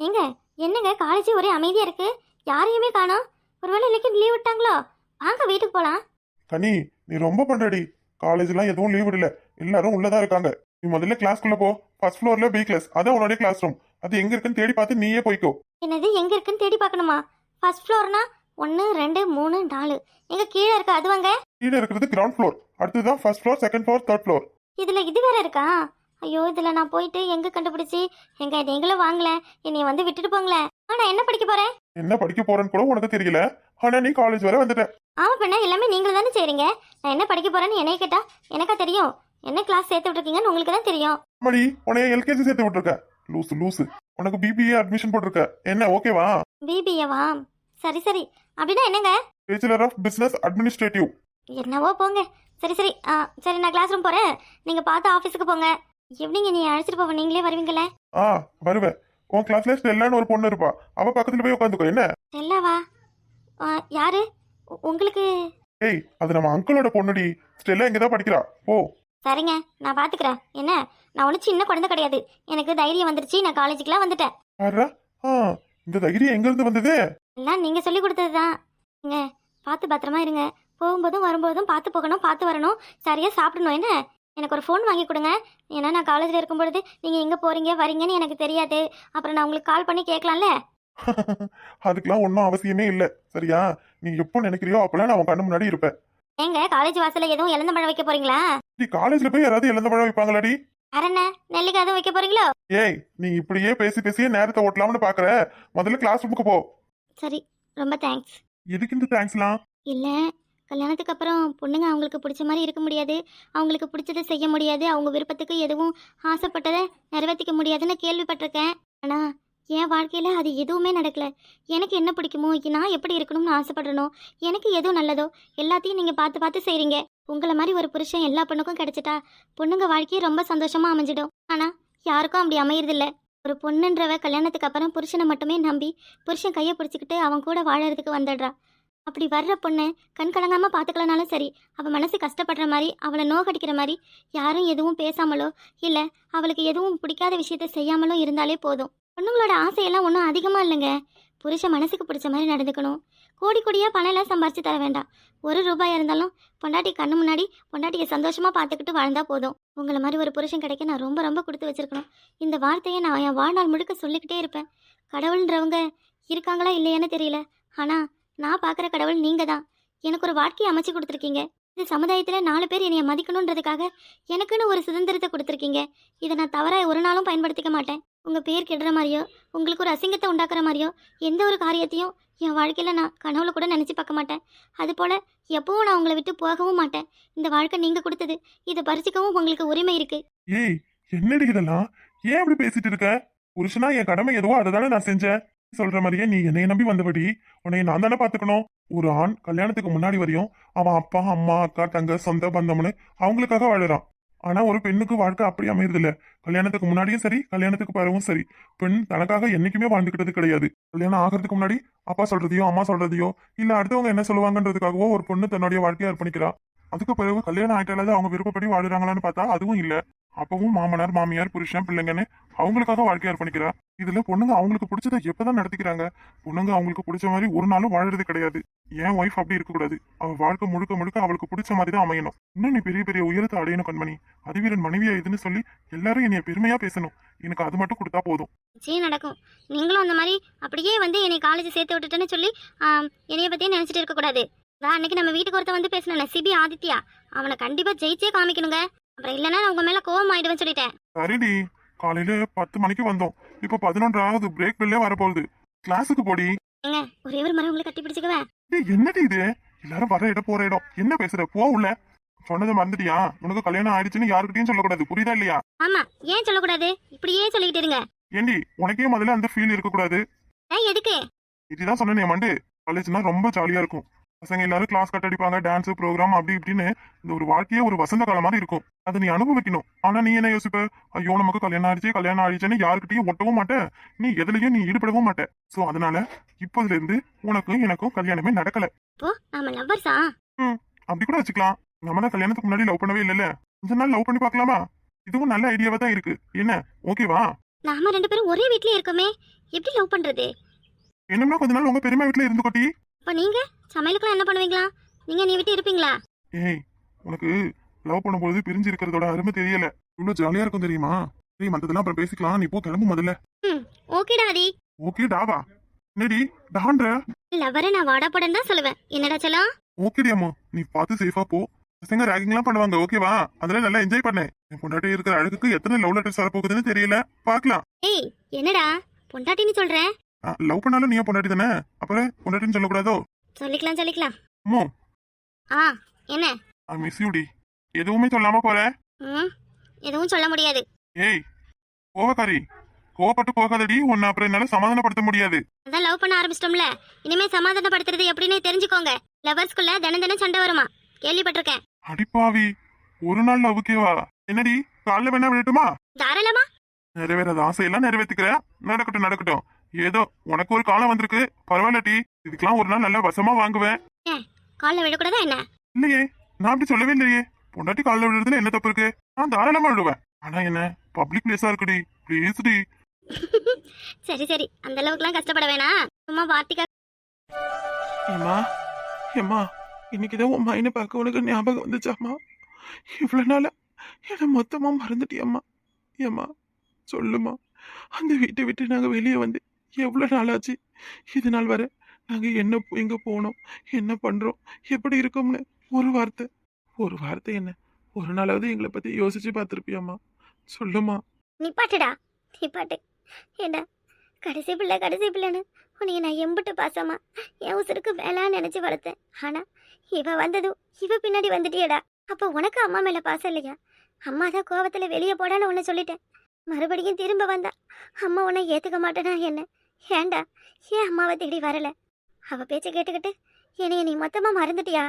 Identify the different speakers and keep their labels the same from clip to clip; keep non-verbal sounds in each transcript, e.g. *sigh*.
Speaker 1: ஏங்க என்னங்க காலேஜ் ஒரே அமைதியா இருக்கு? யாரையுமே காணோம். ஒருவேளை இன்னைக்கு லீவ் விட்டாங்களோ? வாங்க வீட்டுக்கு போலாம்.
Speaker 2: கனி நீ ரொம்ப பண்றடி. காலேஜ்லாம் எதுவும் லீவ் விடல. எல்லாரும் உள்ளதா இருக்காங்க. நீ முதல்ல கிளாஸ்க்குள்ள போ. ஃபர்ஸ்ட் ஃப்ளோர்ல பி கிளாஸ் அதான் உன்னோட கிளாஸ் ரூம் அது எங்க இருக்குன்னு தேடி பார்த்து நீயே போய்க்கோ.
Speaker 1: என்னது எங்க இருக்குன்னு தேடி பார்க்கணுமா? ஃபர்ஸ்ட் ஃப்ளோர்னா ஒன்று ரெண்டு மூணு நாலு. எங்க கீழே இருக்கு அது வாங்க
Speaker 2: கீழே இருக்கிறது ground floor அடுத்ததுதான் first floor second floor third floor
Speaker 1: இதுல இது வேற இருக்கா? ஐயோ இதுல நான் போயிட்டு எங்க கண்டுபிடிச்சி? எங்க நீங்களும் வாங்கல. என்னைய வந்து விட்டுட்டு போங்களேன் ஆ, நான் என்ன படிக்க போறேன்?
Speaker 2: என்ன படிக்க போறேன்னு கூட உனக்கு தெரியல. ஆனா நீ காலேஜ் வரை வந்துட்ட.
Speaker 1: ஆமா பெண்ணா எல்லாமே நீங்களும் தானே செய்றீங்க. நான் என்ன படிக்க போறேன்னு என்னைய கேட்டா எனக்கா தெரியும். என்ன கிளாஸ் சேர்த்து விட்டுருக்கீங்கன்னு உங்களுக்கு தான் தெரியும்.
Speaker 2: மடி உன்னைய எல்கேஜி சேர்த்து விட்டுருக்க. லூசு லூசு. உனக்கு பிபிஏ அட்மிஷன் போட்டிருக்க. என்ன ஓகேவா
Speaker 1: பிபிஏவா சரி சரி. அப்படின்னா என்னங்க?
Speaker 2: பேச்சுலர் ஆஃப் பிசினஸ் அட்மினிஸ்ட்ரேட்டிவ்
Speaker 1: என்னவோ போங்க. சரி சரி. ஆ சரி நான் கிளாஸ் ரூம் போறேன். நீங்க பார்த்து ஆஃபீஸுக்கு போங்க. ஈவினிங் நீ அழைச்சிட்டு போவ? நீங்களே வருவீங்களே
Speaker 2: ஆ வருவேன். உன் கிளாஸ்ல ஸ்டெல்லான்னு ஒரு பொண்ணு இருப்பா. அவ பக்கத்துல போய் உட்காந்துக்கோ என்ன?
Speaker 1: செல்லாவா? ஆ, யாரு? உ- உங்களுக்கு?
Speaker 2: ஏய் அது நம்ம அங்கிளோட பொண்ணுடி. ஸ்டெல்லா இங்கதான் படிக்கிறா. ஓ
Speaker 1: சரிங்க நான் பாத்துக்கிறேன். என்ன? நான் ஒன்றும் சின்ன குழந்தை கிடையாது. எனக்கு தைரியம் வந்துருச்சு. நான் காலேஜுக்குலாம் வந்துட்டேன்.
Speaker 2: ஆறா ஆ இந்த தைரியம் எங்க இருந்து வந்தது?
Speaker 1: எல்லாம் நீங்க சொல்லி கொடுத்தது தான் பார்த்து பத்திரமா இருங்க. போகும்போதும் வரும்போதும் பார்த்து போகணும் பார்த்து வரணும். சரியா சாப்பிடணும். என்ன? எனக்கு ஒரு ஃபோன் வாங்கி கொடுங்க. ஏன்னா நான் காலேஜில் இருக்கும் பொழுது நீங்கள் எங்கே போகிறீங்க வரீங்கன்னு எனக்கு தெரியாது. அப்புறம் நான் உங்களுக்கு கால் பண்ணி கேட்கலாம்ல? *laughs*
Speaker 2: அதுக்கெல்லாம் ஒன்றும் அவசியமே இல்லை. சரியா? நீ எப்போ நினைக்கிறியோ அப்பெல்லாம் நான் உன் கண்ணு முன்னாடி இருப்பேன்.
Speaker 1: ஏங்க காலேஜ் வாசல்ல எதுவும் இழந்த மழை வைக்க போறீங்களா?
Speaker 2: நீ காலேஜ்ல போய் யாராவது இழந்த பழம் வைப்பாங்களாடி?
Speaker 1: அரண்ண நெல்லிக்காய் எதுவும் வைக்க போறீங்களோ?
Speaker 2: ஏய் நீ இப்படியே பேசி பேசியே நேரத்தை ஓட்டலாம்னு பாக்குற. முதல்ல கிளாஸ் ரூமுக்கு போ.
Speaker 1: சரி ரொம்ப தேங்க்ஸ்
Speaker 2: எதுக்கு இந்த தேங்க்ஸ்லாம்
Speaker 1: இல்லை கல்யாணத்துக்கு அப்புறம் பொண்ணுங்க அவங்களுக்கு பிடிச்ச மாதிரி இருக்க முடியாது. அவங்களுக்கு பிடிச்சதை செய்ய முடியாது. அவங்க விருப்பத்துக்கு எதுவும் ஆசைப்பட்டதை நிறைவேற்றிக்க முடியாதுன்னு கேள்விப்பட்டிருக்கேன். ஆனால் என் வாழ்க்கையில் அது எதுவுமே நடக்கல. எனக்கு என்ன பிடிக்குமோ நான் எப்படி இருக்கணும்னு ஆசைப்படணும் எனக்கு எது நல்லதோ எல்லாத்தையும் நீங்கள் பார்த்து பார்த்து செய்கிறீங்க உங்களை மாதிரி ஒரு புருஷன் எல்லா பொண்ணுக்கும் கிடைச்சிட்டா பொண்ணுங்க வாழ்க்கையை ரொம்ப சந்தோஷமாக அமைஞ்சிடும். ஆனால் யாருக்கும் அப்படி அமையறதில்ல. ஒரு பொண்ணுன்றவ கல்யாணத்துக்கு அப்புறம் புருஷனை மட்டுமே நம்பி புருஷன் கையை பிடிச்சிக்கிட்டு அவன் கூட வாழறதுக்கு வந்துடுறா. அப்படி வர்ற பொண்ணை கண் கலங்காமல் பார்த்துக்கலனாலும் சரி அவள் மனசு கஷ்டப்படுற மாதிரி அவளை நோகடிக்கிற மாதிரி யாரும் எதுவும் பேசாமலோ இல்லை அவளுக்கு எதுவும் பிடிக்காத விஷயத்த செய்யாமலோ இருந்தாலே போதும். பொண்ணுங்களோட ஆசையெல்லாம் ஒன்றும் அதிகமாக இல்லைங்க. புருஷன் மனசுக்கு பிடிச்ச மாதிரி நடந்துக்கணும். கோடி கோடியாக பணம் எல்லாம் சம்பாரிச்சு தர வேண்டாம். ஒரு ரூபாய் இருந்தாலும் பொண்டாட்டி கண்ணு முன்னாடி பொண்டாட்டியை சந்தோஷமாக பார்த்துக்கிட்டு வாழ்ந்தால் போதும். உங்களை மாதிரி ஒரு புருஷன் கிடைக்க நான் ரொம்ப ரொம்ப கொடுத்து வச்சிருக்கணும். இந்த வார்த்தையை நான் என் வாழ்நாள் முழுக்க சொல்லிக்கிட்டே இருப்பேன். கடவுள்ன்றவங்க இருக்காங்களா இல்லையான்னு தெரியல. ஆனால் நான் பார்க்குற கடவுள் நீங்கள் தான் எனக்கு ஒரு வாழ்க்கையை அமைச்சு கொடுத்துருக்கீங்க. இந்த சமுதாயத்தில் நாலு பேர் என்னை மதிக்கணுன்றதுக்காக எனக்குன்னு ஒரு சுதந்திரத்தை கொடுத்துருக்கீங்க. இதை நான் தவறாக ஒரு நாளும் பயன்படுத்திக்க மாட்டேன். உங்கள் பேர் கெடுற மாதிரியோ உங்களுக்கு ஒரு அசிங்கத்தை உண்டாக்குற மாதிரியோ எந்த ஒரு காரியத்தையும் என் வாழ்க்கையில் நான் கனவுல கூட நினச்சி பார்க்க மாட்டேன். அதுபோல் எப்பவும் நான் உங்களை விட்டு போகவும் மாட்டேன். இந்த வாழ்க்கை நீங்கள் கொடுத்தது. இதை பறிச்சுக்கவும் உங்களுக்கு உரிமை இருக்குது
Speaker 2: ஏய் என்னடி இதெல்லாம்? ஏன் அப்படி பேசிட்டு இருக்க? புருஷனா என் கடமை எதுவோ அதை தானே நான் செஞ்சேன். சொல்ற மாதிரியே நீ என்னைய நம்பி வந்தபடி உன்னை நான் தானே பாத்துக்கணும் ஒரு ஆண் கல்யாணத்துக்கு முன்னாடி வரையும் அவன் அப்பா அம்மா அக்கா தங்க சொந்த பந்தம்னு அவங்களுக்காக வாழுறான். ஆனா ஒரு பெண்ணுக்கு வாழ்க்கை அப்படி அமையறது இல்ல கல்யாணத்துக்கு முன்னாடியும் சரி கல்யாணத்துக்கு பிறகும் சரி. பெண் தனக்காக என்னைக்குமே வாழ்ந்துக்கிட்டது கிடையாது. கல்யாணம் ஆகிறதுக்கு முன்னாடி அப்பா சொல்றதையோ அம்மா சொல்றதையோ இல்ல அடுத்தவங்க என்ன சொல்லுவாங்கன்றதுக்காகவோ ஒரு பொண்ணு தன்னுடைய வாழ்க்கையை அர்ப்பணிக்கிறா. அதுக்கு பிறகு கல்யாணம் ஆயிட்டாலே அவங்க விருப்பப்படி வாழுறாங்களான்னு பார்த்தா அதுவும் இல்ல. அப்பவும் மாமனார் மாமியார் புருஷன் பிள்ளைங்கன்னு அவங்களுக்காக வாழ்க்கை அர்ப்பணிக்கிறா. இதுல பொண்ணுங்க அவங்களுக்கு பிடிச்சதை எப்பதான் நடத்திக்கிறாங்க? பொண்ணுங்க அவங்களுக்கு பிடிச்ச மாதிரி ஒரு நாளும் வாழறது கிடையாது. என் ஒய்ஃப் அப்படி இருக்கக்கூடாது. அவ வாழ்க்கை முழுக்க முழுக்க அவளுக்கு பிடிச்ச மாதிரி தான் அமையணும். இன்னும் நீ பெரிய பெரிய உயரத்தை அடையணும் கண்மணி. அதிவீரன் மனைவியா இதுன்னு சொல்லி எல்லாரும் என்னைய பெருமையா பேசணும். எனக்கு அது மட்டும் கொடுத்தா போதும்.
Speaker 1: சரி நடக்கும். நீங்களும் அந்த மாதிரி அப்படியே வந்து என்னை காலேஜ் சேர்த்து விட்டுட்டேன்னு சொல்லி என்னைய பத்தியே நினைச்சிட்டு இருக்கக்கூடாது. கூடாது அன்னைக்கு நம்ம வீட்டுக்கு ஒருத்தன் வந்து பேசினேன் சிபி ஆதித்யா. அவனை கண்டிப்பாக ஜெயிச்சே காமிக்கணுங்க. அப்புறம் இல்லைன்னா உங்க மேலே கோவம் ஆயிடுவேன்னு சொல்லிட்டேன்.
Speaker 2: சரிடி காலையில பத்து மணிக்கு வந்தோம். இப்ப பதினொன்றாவது பிரேக் பில்லே வரப்போகுது. கிளாஸுக்கு போடி.
Speaker 1: ஏங்க ஒரே ஒரு மரம் உங்களை கட்டி பிடிச்சிக்குவேன்
Speaker 2: ஏய், என்னடி இது? எல்லாரும் வர இடம் போற இடம். என்ன பேசுற? போ உள்ள சொன்னதை மறந்துட்டியா? உனக்கு கல்யாணம் ஆயிடுச்சுன்னு யாருக்கிட்டையும் சொல்லக்கூடாது. புரியுதா இல்லையா?
Speaker 1: ஆமா ஏன் சொல்லக்கூடாது? இப்படியே சொல்லிக்கிட்டு இருங்க.
Speaker 2: ஏண்டி உனக்கே முதல்ல அந்த ஃபீல் இருக்கக்கூடாது.
Speaker 1: ஏன் எதுக்கு?
Speaker 2: இதுதான் சொன்னேன் மண்டு. காலேஜ்னா ரொம்ப ஜாலியா இருக்கும். பசங்க எல்லாரும் கிளாஸ் கட் அடிப்பாங்க டான்ஸ் ப்ரோக்ராம் அப்படி இப்படின்னு இந்த ஒரு வாழ்க்கையே ஒரு வசந்த காலம் மாதிரி இருக்கும். அதை நீ அனுபவிக்கணும். ஆனா நீ என்ன யோசிப்ப? ஐயோ நமக்கு கல்யாணம் ஆயிடுச்சு கல்யாணம் ஆயிடுச்சுன்னு யாருக்கிட்டையும் ஒட்டவும் மாட்டேன் நீ எதுலயும் நீ ஈடுபடவும் மாட்ட. சோ அதனால இப்போதுல இருந்து உனக்கும் எனக்கும் கல்யாணமே நடக்கல. அப்படி கூட வச்சுக்கலாம். நம்ம தான் கல்யாணத்துக்கு முன்னாடி லவ் பண்ணவே இல்லைல்ல. கொஞ்ச நாள் லவ் பண்ணி பார்க்கலாமா? இதுவும் நல்ல ஐடியாவா தான் இருக்கு. என்ன? ஓகேவா
Speaker 1: நாம ரெண்டு பேரும் ஒரே வீட்லயே இருக்கோமே. எப்படி லவ் பண்றது?
Speaker 2: என்னம்னா கொஞ்ச நாள் உங்க பெரியம்மா வீட்டுல இருந்து கொட்டி
Speaker 1: அப்ப நீங்க? சமையலுக்குலாம் என்ன பண்ணுவீங்களா? நீங்க நீ விட்டு இருப்பீங்களா?
Speaker 2: ஏய் உனக்கு லவ் பண்ணும்போது பிரிஞ்சு இருக்கிறதோட அருமை தெரியல. இவ்வளவு ஜாலியா இருக்கும் தெரியுமா? சரி மத்ததெல்லாம் அப்புறம் பேசிக்கலாம். நீ போ கிளம்பு முதல்ல.
Speaker 1: ம் ஓகேடா ஆதி
Speaker 2: ஓகே டாவா என்னடி டான்ற?
Speaker 1: லவ்வரை நான் வாடா போடன்னு தான் சொல்லுவேன். என்னடா செல்லம்?
Speaker 2: ஓகேடி அம்மா. நீ பார்த்து சேஃபா போ. பசங்க ராகிங்லாம் பண்ணுவாங்க ஓகேவா அதெல்லாம் நல்லா என்ஜாய் பண்ணேன் என் பொண்டாட்டி இருக்கிற அழகுக்கு எத்தனை லவ் லெட்டர்ஸ் வரப்போகுதுன்னு தெரியல. பார்க்கலாம்.
Speaker 1: ஏய் என்னடா? பொண்டாட்டின்னு சொல்றேன்?
Speaker 2: லவ் பண்ணாலும் நீ பொண்டாட்டி தானே? அப்புறம் பொண்டாட்டின்னு சொல்லக்கூடாதோ?
Speaker 1: சொல்லிக்கலாம் சொல்லிக்கலாம்.
Speaker 2: அம்மோ.
Speaker 1: ஆ என்ன?
Speaker 2: ஐ மிஸ் யூடி எதுவுமே சொல்லாம போற?
Speaker 1: ம் எதுவும் சொல்ல முடியாது.
Speaker 2: ஏய் கோவக்காரி கோவப்பட்டு போகாதடி. உன்னை அப்புறம் என்னால சமாதானப்படுத்த முடியாது.
Speaker 1: அதான் லவ் பண்ண ஆரம்பிச்சிட்டோம்ல. இனிமே சமாதானப்படுத்துறது எப்படின்னு தெரிஞ்சுக்கோங்க. லவர்ஸ்குள்ள தினம் தினம் சண்டை வருமா? கேள்விப்பட்டிருக்கேன்.
Speaker 2: அடிப்பாவி ஒரு நாள் லவ்வுக்கேவா என்னடி? காலைல வேணா விடட்டுமா?
Speaker 1: தாராளமா?
Speaker 2: நிறைவேறாத ஆசையெல்லாம் நிறைவேற்றிக்கிற நடக்கட்டும் நடக்கட்டும். ஏதோ உனக்கு ஒரு காலம் வந்திருக்கு. பரவாயில்லடி இதுக்கெல்லாம் ஒரு நாள் நல்லா வசமா வாங்குவேன்.
Speaker 1: காலில் விழக்கூடாதா என்ன?
Speaker 2: இல்லையே நான் அப்படி சொல்லவே இல்லையே. பொண்டாட்டி காலைல விடுறதுல என்ன தப்பு இருக்கு? நான் தாராளமா விடுவேன் ஆனா என்ன பப்ளிக் பிளேஸா இருக்குடி ப்ளீஸ் டி.
Speaker 1: சரி சரி. அந்த அளவுக்குலாம் கஷ்டப்பட வேணாம். சும்மா வார்த்தைக்கா
Speaker 3: ஏம்மா ஏம்மா இன்னைக்கு தான் உன் மைனை பார்க்க உனக்கு ஞாபகம் வந்துச்சாம்மா இவ்வளோ நாளா என்னை மொத்தமாக மறந்துட்டியம்மா. ஏம்மா சொல்லுமா அந்த வீட்டை விட்டு நாங்கள் வெளியே வந்து எவ்வளோ நாள் ஆச்சு இது நாள் வர நாங்கள் என்ன எங்கே போனோம்? என்ன பண்ணுறோம் எப்படி இருக்கோம்னு? ஒரு வார்த்தை. ஒரு வார்த்தை என்ன? ஒரு நாளாவது எங்களை பற்றி யோசிச்சு பார்த்துருப்பியாம்மா. சொல்லுமா
Speaker 1: நிப்பாட்டுடா. நிப்பாட்டு. என்ன கடைசி பிள்ளை கடைசி பிள்ளைன்னு உன்னைய நான் எம்பிட்டு பாசமா என் உசுருக்கு மேலான்னு நினச்சி வளர்த்தேன். ஆனால் இவ வந்ததும் இவ பின்னாடி வந்துட்டியடா. அப்போ உனக்கு அம்மா மேலே பாசம் இல்லையா? அம்மா தான் கோபத்தில் வெளியே போடான்னு உன்னை சொல்லிட்டேன். மறுபடியும் திரும்ப வந்தா அம்மா உன்னை ஏற்றுக்க மாட்டேனா என்ன? ஏண்டா? ஏன் அம்மாவை தேடி வரல? அவ பேச்ச கேட்டுக்கிட்டு என்னைய நீ மொத்தமா மறந்துட்டியா?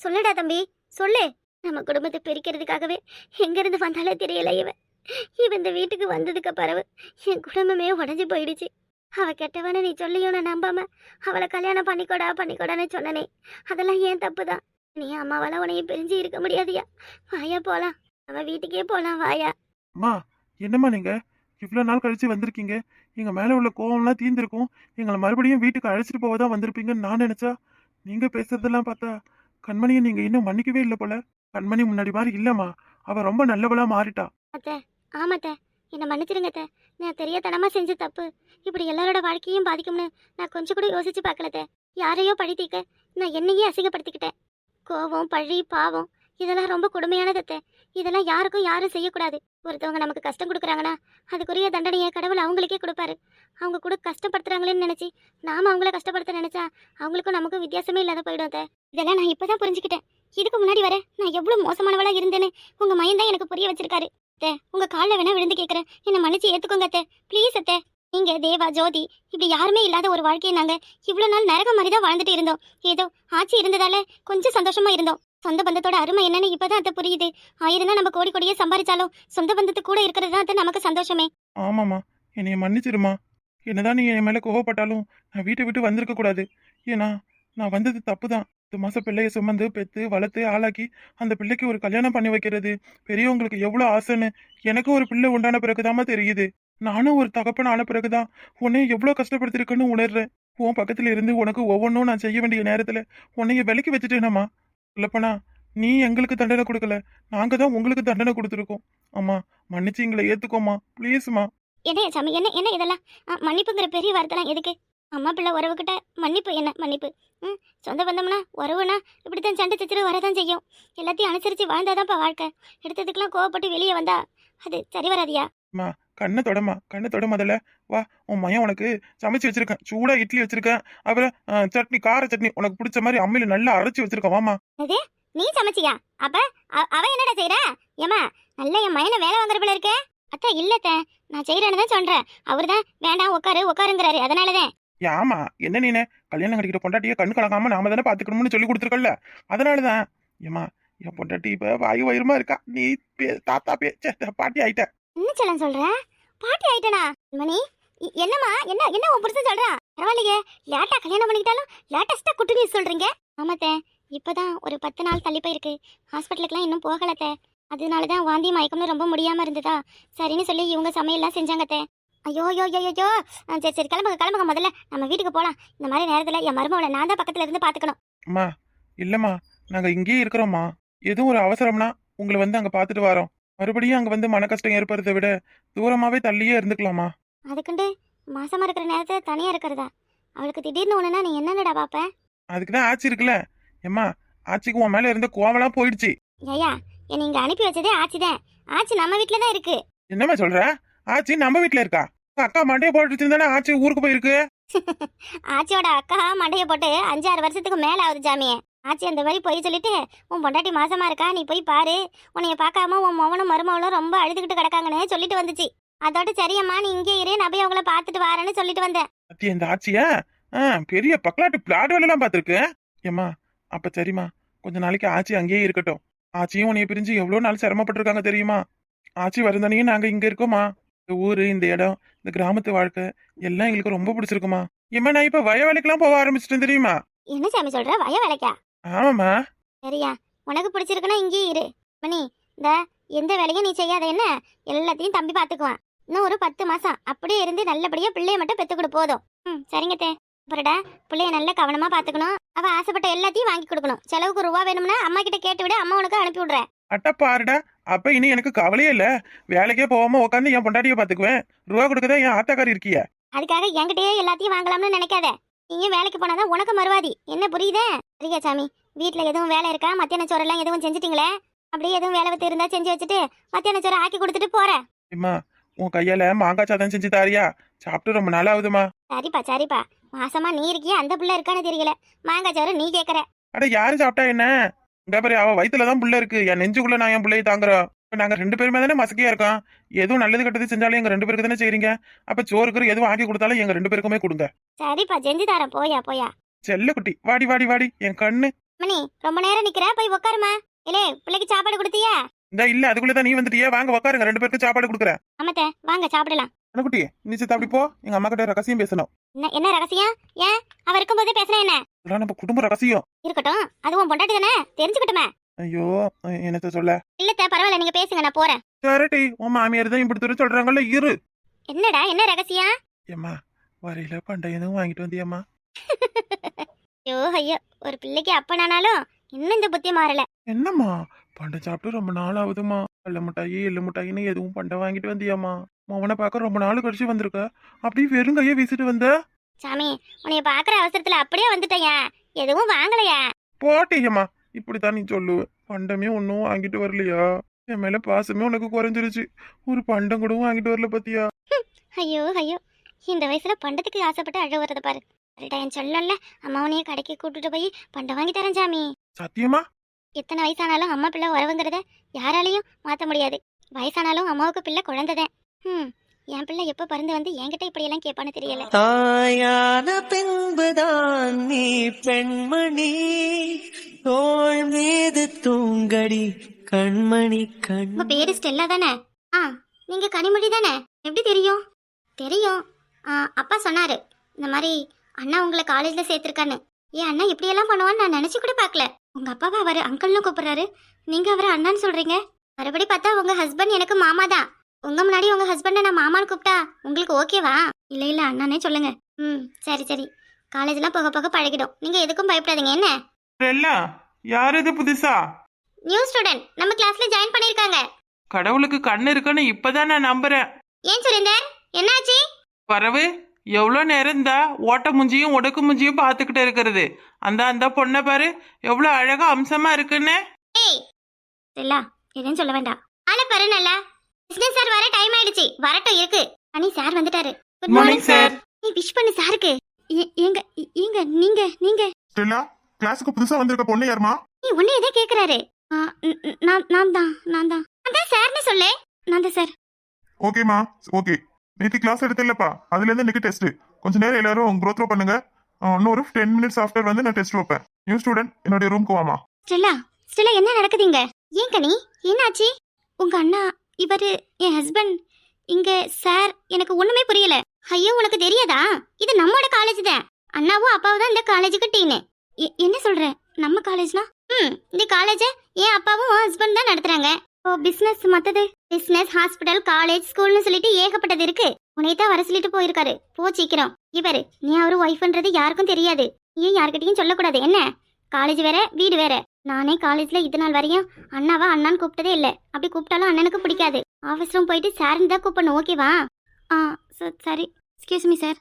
Speaker 1: சொல்லுடா தம்பி சொல்லு. நம்ம குடும்பத்தை பிரிக்கிறதுக்காகவே எங்கிருந்து வந்தாலே தெரியல இவன் இவன் இந்த வீட்டுக்கு வந்ததுக்கு பிறகு என் குடும்பமே உடஞ்சி போயிடுச்சு. அவ கெட்டவன நீ சொல்லியும் நான் நம்பாம அவளை கல்யாணம் பண்ணிக்கோடா பண்ணிக்கோடான்னு சொன்னனே. அதெல்லாம் ஏன் தப்பு தான் நீ அம்மாவால உனைய பிரிஞ்சு இருக்க முடியாதியா? வாயா போலாம். அவன் வீட்டுக்கே போலாம் வாயா.
Speaker 3: அம்மா என்னம்மா நீங்க? இவ்வளோ நாள் கழித்து வந்திருக்கீங்க. எங்கள் மேலே உள்ள கோவம்லாம் தீர்ந்திருக்கும். எங்களை மறுபடியும் வீட்டுக்கு அழைச்சிட்டு போக தான் வந்திருப்பீங்கன்னு நான் நினச்சா? நீங்கள் பேசுறதெல்லாம் பார்த்தா கண்மணியை நீங்கள் இன்னும் மன்னிக்கவே இல்லை போல. கண்மணி முன்னாடி மாதிரி இல்லைம்மா. அவள் ரொம்ப நல்லவளாக மாறிட்டா.
Speaker 1: அத்தை ஆமாத்த. என்னை மன்னிச்சிருங்க அத்தை. நான் தெரியாதனமா செஞ்ச தப்பு. இப்படி எல்லாரோட வாழ்க்கையும் பாதிக்கும்னு நான் கொஞ்சம் கூட யோசிச்சு பார்க்கலத்த யாரையோ பழி தீக்க நான் என்னையே அசிங்கப்படுத்திக்கிட்டேன். கோவம் பழி பாவம் இதெல்லாம் ரொம்ப கொடுமையானது அத்தை. இதெல்லாம் யாருக்கும் யாரும் செய்யக்கூடாது. ஒருத்தவங்க நமக்கு கஷ்டம் கொடுக்குறாங்கன்னா அதுக்குரிய தண்டனையை கடவுள் அவங்களுக்கே கொடுப்பாரு. அவங்க கூட கஷ்டப்படுத்துறாங்களேன்னு நினச்சி நாம அவங்கள கஷ்டப்படுத்த நினைச்சா அவங்களுக்கும் நமக்கும் வித்தியாசமே இல்லாத போயிடும் அத்தை. இதெல்லாம் நான் இப்பதான் புரிஞ்சுக்கிட்டேன். இதுக்கு முன்னாடி வர நான் எவ்வளவு மோசமானவளா இருந்தேன்னு உங்க மையம் தான் எனக்கு புரிய வச்சிருக்காரு. அத்தை உங்க காலில் வேணா விழுந்து கேட்குறேன் என்னை மன்னிச்சு ஏத்துக்கோங்க அத்தை. ப்ளீஸ் அத்தை. நீங்க தேவா ஜோதி இப்படி யாருமே இல்லாத ஒரு வாழ்க்கையை நாங்க இவ்வளவு நாள் நரக மாதிரி தான் வாழ்ந்துட்டு இருந்தோம். ஏதோ ஆட்சி இருந்ததால கொஞ்சம் சந்தோஷமா இருந்தோம். சொந்த பந்தத்தோட அருமை என்னன்னு இப்பதான் அத்தை புரியுது. ஆயிரம் நம்ம கோடி கோடியே சம்பாரிச்சாலும் சொந்த பந்தத்து கூட இருக்கிறது தான் நமக்கு சந்தோஷமே.
Speaker 3: ஆமாம்மா. என்னைய மன்னிச்சிருமா என்னதான் நீ என் மேலே கோவப்பட்டாலும் நான் வீட்டை விட்டு வந்திருக்க கூடாது. ஏன்னா நான் வந்தது தப்பு தான் பத்து மாசம் பிள்ளைய சுமந்து பெத்து வளர்த்து ஆளாக்கி அந்த பிள்ளைக்கு ஒரு கல்யாணம் பண்ணி வைக்கிறது பெரியவங்களுக்கு எவ்வளோ ஆசைன்னு எனக்கு ஒரு பிள்ளை உண்டான பிறகுதாம்மா தெரியுது. நானும் ஒரு தகப்பன் ஆன பிறகுதான் உன்னை எவ்வளோ கஷ்டப்படுத்திருக்குன்னு உணர்றேன். உன் பக்கத்துல இருந்து உனக்கு ஒவ்வொன்றும் நான் செய்ய வேண்டிய நேரத்துல உன்னைய விலக்கி வச்சுட்டேனம்மா. சொல்லப்போனா நீ எங்களுக்கு தண்டனை கொடுக்கல. நாங்க தான் உங்களுக்கு தண்டனை கொடுத்துருக்கோம். அம்மா மன்னிச்சு எங்களை ஏத்துக்கோமா ப்ளீஸ்மா
Speaker 1: என்ன சாமி என்ன என்ன இதெல்லாம்? மன்னிப்புங்கிற பெரிய வார்த்தைலாம் எதுக்கு? அம்மா பிள்ளை உறவுகிட்ட மன்னிப்பு என்ன மன்னிப்பு? ம் சொந்த பந்தம்னா உறவுனா இப்படித்தான் சண்டை சச்சரவு வரதான் செய்யும். எல்லாத்தையும் அனுசரித்து வாழ்ந்தாதான்ப்பா வாழ்க்கை. எடுத்ததுக்கெல்லாம் கோவப்பட்டு வெளியே வந்தா அது சரி வராதியா?
Speaker 3: கண்ணை தொடமா கண்ணை தொட முதல்ல. வா உன் மையன் உனக்கு. சமைச்சு வச்சிருக்கேன். சூடா இட்லி வச்சிருக்கேன். அப்புறம் சட்னி கார சட்னி. உனக்கு பிடிச்ச மாதிரி அம்மியில நல்லா அரைச்சி வச்சிருக்கேன். வாமா
Speaker 1: நீ சமைச்சியா? அப்ப அவ என்னடா செய்யறா ஏமா நல்ல என் மயனை வேலை வாங்குற போல இருக்க. அத்தா இல்லத்த நான் செய்யறேன்னு தான் சொல்றேன். அவர்தான் வேண்டாம் உட்காரு உட்காருங்கிறாரு அதனாலதான்.
Speaker 3: ஆமா என்ன நீனே? கல்யாணம் கட்டிக்கிற பொண்டாட்டிய கண்ணு கலக்காம நாம தானே பாத்துக்கணும்னு சொல்லி கொடுத்துருக்கல அதனாலதான். ஏமா என் பொண்டாட்டி இப்ப வாயு வயிறுமா இருக்கா? நீ தாத்தா பே ச்சே, பாட்டி ஆயிட்ட.
Speaker 1: என்ன செல்லம் சொல்ற? பாட்டி ஆயிட்டனா? மணி இ- என்னம்மா? என்ன என்ன உன் புருஷன் சொல்றான் பரவாயில்லையே. லேட்டா கல்யாணம் பண்ணிக்கிட்டாலும் லேட்டஸ்டா குட்டு நியூஸ் சொல்றீங்க. ஆமாத்தே. இப்பதான் ஒரு பத்து நாள் தள்ளி போயிருக்கு. ஹாஸ்பிட்டலுக்குலாம் இன்னும் போகலத்தே. அதனால தான் வாந்தி மயக்கம்னு ரொம்ப முடியாம இருந்ததா? சரின்னு சொல்லி இவங்க சமையல்லாம் செஞ்சாங்கத்தே. ஐயோ ஐயோ ஐயோ ஐயோ. ஆ, சரி சரி. கிளம்புங்க கிளம்புங்க. முதல்ல நம்ம வீட்டுக்கு போகலாம் இந்த மாதிரி நேரத்தில் என் மருமகளை நான் தான் பக்கத்தில் இருந்து பார்த்துக்கணும்.
Speaker 3: அம்மா இல்லம்மா. நாங்க இங்கேயே இருக்கிறோம்மா. எதுவும் ஒரு அவசரம்னா உங்களை வந்து அங்க பார்த்துட்டு வரோம். மறுபடியும் அங்க வந்து மன கஷ்டம் ஏற்படுறதை விட தூரமாவே தள்ளியே இருந்துக்கலாமா?
Speaker 1: அதுக்குண்டு மாசமா இருக்கிற நேரத்தில் தனியாக இருக்கிறதா? அவளுக்கு திடீர்னு ஒன்றுனா நீ என்னென்னடா பார்ப்ப
Speaker 3: அதுக்கு தான் ஆச்சி இருக்குல்ல. ஏம்மா ஆச்சிக்கு உன் மேல இருந்த கோவலாம் போயிடுச்சு.
Speaker 1: ஐயா என்னை இங்கே அனுப்பி வச்சதே ஆச்சி தான். ஆச்சி நம்ம வீட்டில் தான் இருக்கு.
Speaker 3: என்னம்மா சொல்ற? ஆச்சி நம்ம வீட்ல இருக்கா? அக்கா மண்டையை போட்டுட்டு தானே ஆச்சி ஊருக்கு போயிருக்கு? *laughs*
Speaker 1: ஆச்சியோட அக்கா மண்டைய போட்டு அஞ்சாறு வருஷத்துக்கு மேல ஆகுது ஜாமியே ஆச்சி அந்த மாதிரி போய் சொல்லிட்டு உன் பொண்டாட்டி மாசமா இருக்கா? நீ போய் பாரு. உன்னைய பார்க்காம உன் மவனும் மருமவளும் ரொம்ப அழுதுகிட்டு கிடக்காங்கன்னு சொல்லிட்டு வந்துச்சு. அதோட சரியம்மா நீ இங்கே இரு. நான் போய் அவங்கள பார்த்துட்டு வரேன்னு சொல்லிட்டு வந்தேன்.
Speaker 3: அத்தி இந்த ஆச்சியா? பெரிய பக்கலாட்டு பிளாட் வேலைலாம் பார்த்துருக்கு. ஏம்மா அப்ப சரிம்மா. கொஞ்ச நாளைக்கு ஆச்சி அங்கேயே இருக்கட்டும். ஆச்சியும் உன்னைய பிரிஞ்சு எவ்வளோ நாள் சிரமப்பட்டிருக்காங்க தெரியுமா? ஆச்சி வருந்தனையும் நாங்க இங்க இருக்கோமா இந்த ஊரு இந்த இடம் இந்த கிராமத்து வாழ்க்கை எல்லாம் எங்களுக்கு ரொம்ப பிடிச்சிருக்குமா ஏம்மா நான் இப்ப வய வேலைக்கெல்லாம் போக ஆரம்பிச்சிட்டேன் தெரியுமா?
Speaker 1: என்ன சாமி சொல்ற? வய வேலைக்கா?
Speaker 3: ஆமாம்மா.
Speaker 1: சரியா. உனக்கு பிடிச்சிருக்குன்னா இங்கே இரு. மணி இந்த எந்த வேலையும் நீ செய்யாத என்ன? எல்லாத்தையும் தம்பி பார்த்துக்குவான் இன்னும் ஒரு பத்து மாசம். அப்படியே இருந்து நல்லபடியா பிள்ளைய மட்டும் பெத்து கொடு போதும். ம் சரிங்க தே. அப்புறடா பிள்ளைய நல்ல கவனமா பார்த்துக்கணும் அவ ஆசைப்பட்ட எல்லாத்தையும் வாங்கி கொடுக்கணும். செலவுக்கு ரூபா வேணும்னா அம்மா கிட்ட கேட்டு விட அம்மா உனக்கு அனுப்பி விடுறேன்.
Speaker 3: அட்ட பாருடா. அப்ப இனி எனக்கு கவலையே இல்ல. வேலைக்கே போகாம உட்காந்து என் பொண்டாட்டிய பாத்துக்குவேன். ரூபா கொடுக்கதான் என் ஆத்தாக்காரி இருக்கிய.
Speaker 1: அதுக்காக என்கிட்டயே எல்லாத்தையும் வாங்கலாம்னு நினைக்காத. நீயும் வேலைக்கு போனாதான் உனக்கு மறுவாதி. என்ன புரியுதே? சரியா சாமி. வீட்ல எதுவும் வேலை இருக்கா? மத்தியான சோறெல்லாம் எதுவும் செஞ்சுட்டீங்களே? அப்படியே எதுவும் வேலை வித்து இருந்தா செஞ்சு வச்சுட்டு மத்தியான சோறு ஆக்கி கொடுத்துட்டு போறேன்
Speaker 3: அம்மா உன் கையால மாங்காய் சாதம் செஞ்சு தாரியா? சாப்பிட்டு ரொம்ப நாள் ஆகுதுமா
Speaker 1: சரிப்பா சரிப்பா. மாசமா நீ இருக்கியா? அந்த புள்ள இருக்கான்னு தெரியல. மாங்காய் சோறு நீ கேக்குற.
Speaker 3: அட யாரு சாப்பிட்டா என்ன? இங்க பாரு அவ வயித்துல தான் புள்ள இருக்கு. என் நெஞ்சுக்குள்ள நான் என் பிள்ளையை தாங்குறோம் இப்ப நாங்க ரெண்டு பேருமே தானே மசக்கியா இருக்கோம். எதுவும் நல்லது கெட்டது செஞ்சாலும் எங்க ரெண்டு பேருக்கு தானே செய்றீங்க? அப்ப சோறுக்கு எதுவும் ஆக்கி கொடுத்தாலும் எங்க ரெண்டு பேருக்குமே கொடுங்க.
Speaker 1: சரிப்பா செஞ்சு தரேன் போயா போயா.
Speaker 3: செல்ல குட்டி வாடி வாடி வாடி என் கண்ணு.
Speaker 1: மணி ரொம்ப நேரம் நிக்கிற? போய் உட்காருமா இல்லே பிள்ளைக்கு சாப்பாடு கொடுத்தியா?
Speaker 3: இந்த இல்ல அதுக்குள்ளதான் நீ வந்துட்டியே. வாங்க உக்காருங்க. ரெண்டு பேருக்கு சாப்பாடு கொடுக்குறேன்.
Speaker 1: ஆமாத்த வாங்க சாப்பிடலாம்.
Speaker 3: குட்டி நிச்சயத்தை அப்படி போ. எங்க அம்மா கிட்ட ரகசியம் பேசணும்.
Speaker 1: என்ன என்ன ரகசியம்? ஏன்? அவ இருக்கும்போதே பேசுறேன் என்ன?
Speaker 3: இதெல்லாம் நம்ம குடும்ப ரகசியம்.
Speaker 1: இருக்கட்டும். அது உன் பொண்டாட்டி தானே? தெரிஞ்சுக்கிட்டுமே.
Speaker 3: ஐயோ என்னத்த சொல்ல?
Speaker 1: இல்லத்த பரவாயில்ல நீங்க பேசுங்க நான் போறேன்.
Speaker 3: சரிட்டி உன் மாமியார் தான் இப்படி தூர சொல்றாங்கல்ல இரு.
Speaker 1: என்னடா என்ன ரகசியம்?
Speaker 3: ஏம்மா வரையில பண்டை எதுவும் வாங்கிட்டு வந்தியம்மா?
Speaker 1: ஐயோ ஐயோ ஒரு பிள்ளைக்கு அப்பனானாலும் இன்னும் இந்த புத்தி மாறல.
Speaker 3: என்னம்மா பண்டை சாப்பிட்டு ரொம்ப நாள் ஆகுதுமா வெள்ளை மிட்டாயி எள்ளு மிட்டாயின்னு எதுவும் பண்டை வாங்கிட்டு வந்தியாம்மா. மவனை பார்க்க ரொம்ப நாள் கழிச்சு வந்திருக்க. அப்படியே வெறும் கையை வீசிட்டு வந்த?
Speaker 1: சாமி உன்னைய பாக்குற அவசரத்துல அப்படியே வந்துட்டேயா எதுவும் வாங்கலையா.
Speaker 3: போட்டியம்மா இப்படித்தான் நீ சொல்லுவ பண்டமே ஒன்றும் வாங்கிட்டு வரலையா? என் மேல பாசமே உனக்கு குறைஞ்சிருச்சு. ஒரு பண்டம் கூட வாங்கிட்டு வரல பத்தியா?
Speaker 1: ஐயோ ஐயோ. இந்த வயசுல பண்டத்துக்கு ஆசைப்பட்டு அழ வரத பாரு. கரெக்டா என் சொல்லல அம்மாவனையே கடைக்கு கூட்டிட்டு போய் பண்டம் வாங்கி தரேன் சாமி.
Speaker 3: சத்தியமா?
Speaker 1: எத்தனை வயசானாலும் அம்மா பிள்ளை உறவுங்கிறத யாராலையும் மாத்த முடியாது. வயசானாலும் அம்மாவுக்கு பிள்ளை குழந்தைதான். ம் என் பிள்ளை எப்ப பறந்து வந்து என்கிட்ட இப்படியெல்லாம் கேட்பான்னு தெரியல.
Speaker 4: தாயான பின்புதான் நீ பெண்மணி. தோல் மீது தூங்கடி கண்மணி கண்
Speaker 1: உங்க பேரு ஸ்டெல்லா தானே? ஆ நீங்க கனிமொழி தானே? எப்படி தெரியும்? தெரியும். ஆ, அப்பா சொன்னாரு இந்த மாதிரி அண்ணா உங்களை காலேஜ்ல சேர்த்திருக்கான்னு. ஏன் அண்ணா இப்படியெல்லாம் பண்ணுவான்னு நான் நினைச்சு கூட பார்க்கல. உங்க அப்பாவை அவர்? அங்கிள்னு கூப்பிடுறாரு. நீங்க அவரை அண்ணான்னு சொல்றீங்க? மறுபடி பார்த்தா உங்க ஹஸ்பண்ட் எனக்கு மாமா தான். உங்க முன்னாடி உங்க ஹஸ்பண்டை நான் மாமான்னு கூப்பிட்டா உங்களுக்கு ஓகேவா இல்ல இல்ல அண்ணானே சொல்லுங்க. ம் சரி சரி. காலேஜ்லாம் போக போக பழகிடும். நீங்க எதுக்கும் பயப்படாதீங்க என்ன?
Speaker 3: எல்லாம் யார் இது புதுசா?
Speaker 1: நியூ ஸ்டூடெண்ட் நம்ம கிளாஸ்ல ஜாயின் பண்ணிருக்காங்க.
Speaker 3: கடவுளுக்கு கண்ணு இருக்குன்னு இப்பதான் நான் நம்புறேன்.
Speaker 1: ஏன் சுரேந்தர்? என்னாச்சு?
Speaker 3: பறவு எவ்வளோ நேரம் இந்த ஓட்ட முஞ்சியும் உடக்கு முஞ்சியும் பார்த்துக்கிட்டு இருக்கிறது. அந்த அந்த பொண்ணை பாரு எவ்வளோ அழகா அம்சமா இருக்குன்னு.
Speaker 1: ஏய் இல்ல எதுவும் சொல்ல வேண்டாம். ஆள பாரு நல்லா. பிசினஸ் சார் வர டைம் ஆயிடுச்சு. வரட்டும் இருக்கு. அனி சார் வந்துட்டாரு. குட் மார்னிங் சார் நீ விஷ் பண்ணு சாருக்கு. ஏ- ஏங்க ஏ- ஏங்க நீங்க நீங்க.
Speaker 2: ஸ்டெல்லா கிளாஸுக்கு புதுசா வந்திருக்க பொண்ணு யாருமா
Speaker 1: நீ உன்னை எதை கேக்குறாரு. நான் தான் நான் தான். அதான் சார்னு சொல்லு. நான் தான் சார்
Speaker 2: ஓகேமா ஓகே நேற்று கிளாஸ் எடுத்தில்லப்பா அதுல இருந்து இன்னைக்கு டெஸ்ட் கொஞ்ச நேரம் எல்லாரும் க்ரோத் த்ரோ பண்ணுங்க. இன்னும் ஒரு டென் மினிட்ஸ் ஆஃப்டர் வந்து நான் டெஸ்ட் வைப்பேன். நியூ ஸ்டூடெண்ட் என்னுடைய ரூம்க்கு வாமா
Speaker 1: ஸ்டெல்லா ஸ்டெல்லா என்ன நடக்குதுங்க? ஏன் கனி? என்னாச்சு? உங்க அண்ணா இவரு என் ஹஸ்பண்ட் இங்க சார் எனக்கு ஒண்ணுமே புரியல. ஐயோ உனக்கு தெரியாதா? இது நம்மோட காலேஜ் தான். அண்ணாவும் அப்பாவும் தான் இந்த காலேஜுக்கு டீனு என்ன சொல்ற? நம்ம காலேஜ்னா? ம் இந்த காலேஜ என் அப்பாவும் ஹஸ்பண்ட் தான் நடத்துறாங்க. ஓ பிசினஸ் மத்தது? பிசினஸ் ஹாஸ்பிடல் காலேஜ் ஸ்கூல்னு சொல்லிட்டு ஏகப்பட்டது இருக்கு. உன்னை தான் வர சொல்லிட்டு போயிருக்காரு. போ சீக்கிரம். இவரு நீ அவரு ஒய்ஃப்ன்றது யாருக்கும் தெரியாது. ஏன் யார்கிட்டயும் சொல்லக்கூடாது என்ன? காலேஜ் வேற வீடு வேற. நானே காலேஜ்ல இது நாள் வரையும் அண்ணாவா அண்ணான்னு கூப்பிட்டதே இல்லை. அப்படி கூப்பிட்டாலும் அண்ணனுக்கு பிடிக்காது. ஆஃபீஸ் ரூம் போயிட்டு சார்னு தான் கூப்பிடணும் ஓகேவா ஆ ச- சரி. Excuse me sir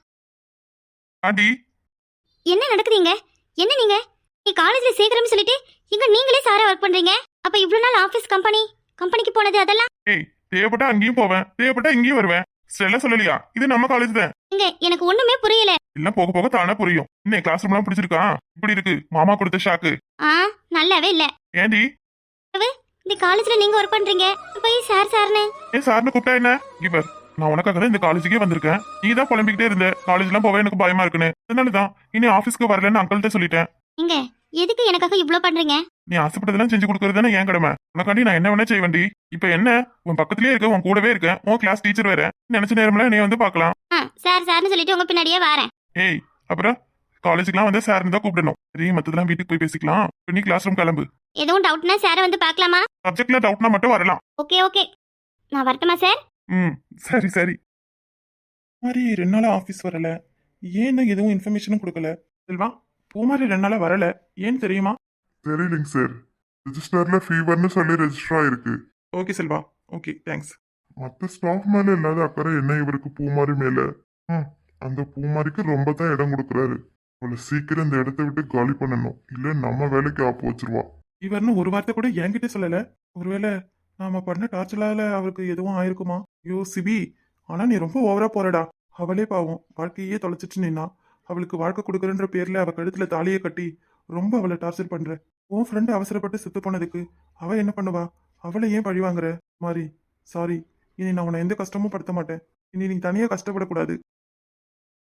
Speaker 2: aunty.
Speaker 1: என்ன நடக்குதுங்க என்ன நீங்க? நீ காலேஜ்ல சேர்க்கறேன்னு சொல்லிட்டு இங்க நீங்களே சாரா ஒர்க் பண்றீங்க. அப்ப இவ்வளவு நாள் ஆபீஸ் கம்பெனி கம்பெனிக்கு போனது அதெல்லாம்?
Speaker 2: ஏய் தேவைப்பட்டா அங்கேயும் போவேன். தேவைப்பட்டா இங்கேயும் வருவேன். ஸ்டெல்லா சொல்லலையா? இது நம்ம காலேஜ் தான்.
Speaker 1: இங்க எனக்கு ஒண்ணுமே புரியல.
Speaker 2: எல்லாம் போக போக தானே புரியும். இன்னும் கிளாஸ் ரூம்லாம் பிடிச்சிருக்கா? இப்படி இருக்கு. மாமா கொடுத்த ஷாக்கு
Speaker 1: ஆ நல்லாவே இல்ல.
Speaker 2: ஏண்டி
Speaker 1: இந்த காலேஜ்ல நீங்க ஒர்க் பண்றீங்க. போய் சார் சார்னு.
Speaker 2: ஏன் சார்னு கூப்பிட்டா என்ன? இவர் நான் உனக்காக தான் இந்த காலேஜுக்கே வந்திருக்கேன். நீ தான் புலம்பிக்கிட்டே இருந்த. காலேஜ்லாம் போவே எனக்கு பயமா இருக்குன்னு. அதனால தான். இனி ஆஃபீஸ்க்கு வரலன்னு அங்கிள்கிட்ட சொல்லிட்டேன்.
Speaker 1: இங்க எதுக்கு எனக்காக இவ்ளோ பண்றீங்க?
Speaker 2: நீ ஆசைப்பட்டதெல்லாம் செஞ்சு கொடுக்கறது தானே என் கடமை. உனக்காண்டி நான் என்ன வேணா செய்ய வேண்டி இப்ப என்ன? உன் பக்கத்துலயே இருக்க உன் கூடவே இருக்கேன் உன் கிளாஸ் டீச்சர் வேற. நினைச்ச நேரம்ல நீ வந்து பார்க்கலாம்.
Speaker 1: ஆ சார் சார்னு சொல்லிட்டு உங்க பின்னாடியே வரேன்.
Speaker 2: ஏய் அப்புறம்? காலேஜுக்குலாம் வந்து சார்னு தான் கூப்பிடணும். சரி மத்ததெல்லாம் வீட்டுக்கு போய் பேசிக்கலாம். இப்ப நீ கிளாஸ் ரூம் கிளம்பு.
Speaker 1: எதுவும் டவுட்னா சாரை வந்து பார்க்கலாமா?
Speaker 2: சப்ஜெக்ட்ல டவுட்னா மட்டும் வரலாம்.
Speaker 1: ஓகே ஓகே நான் வரட்டுமா சார்
Speaker 2: ம் சரி சரி.
Speaker 3: மாதிரி ரெண்டு நாளா ஆஃபீஸ் வரல. ஏன்னு எதுவும் இன்ஃபர்மேஷனும் கொடுக்கல. செல்வா பூமாரி ரெண்டு நாளா வரல. ஏன்னு தெரியுமா?
Speaker 5: தெரியலைங்க சார். ரெஜிஸ்டர்ல ஃபீவர்னு சொல்லி ரெஜிஸ்டர் ஆயிருக்கு.
Speaker 3: ஓகே செல்வா. ஓகே தேங்க்ஸ்
Speaker 5: மற்ற ஸ்டாஃப் மேல இல்லாத அக்கறை என்ன இவருக்கு பூமாரி மேல? ம் அந்த பூமாரிக்கு ரொம்ப தான் இடம் கொடுக்குறாரு. அவளை சீக்கிரம் இந்த இடத்த விட்டு காலி பண்ணணும். இல்ல நம்ம வேலைக்கு ஆப்பு வச்சிருவா.
Speaker 3: இவர்னு ஒரு வார்த்தை கூட என்கிட்ட சொல்லல. ஒருவேளை நாம பண்ண டார்ச்சலால அவருக்கு எதுவும் ஆயிருக்குமா? ஐயோ சிபி ஆனா நீ ரொம்ப ஓவரா போறடா. அவளே பாவம் வாழ்க்கையே தொலைச்சிட்டு நின்னா. அவளுக்கு வாழ்க்கை கொடுக்குறன்ற பேர்ல அவ கழுத்துல தாலியை கட்டி ரொம்ப அவளை டார்ச்சர் பண்ற. உன் ஃப்ரெண்டு அவசரப்பட்டு செத்து போனதுக்கு அவ என்ன பண்ணுவா? அவளை ஏன் பழி வாங்குற? மாதிரி சாரி இனி நான் உன்னை எந்த கஷ்டமும் படுத்த மாட்டேன். இனி நீ தனியா கஷ்டப்படக்கூடாது.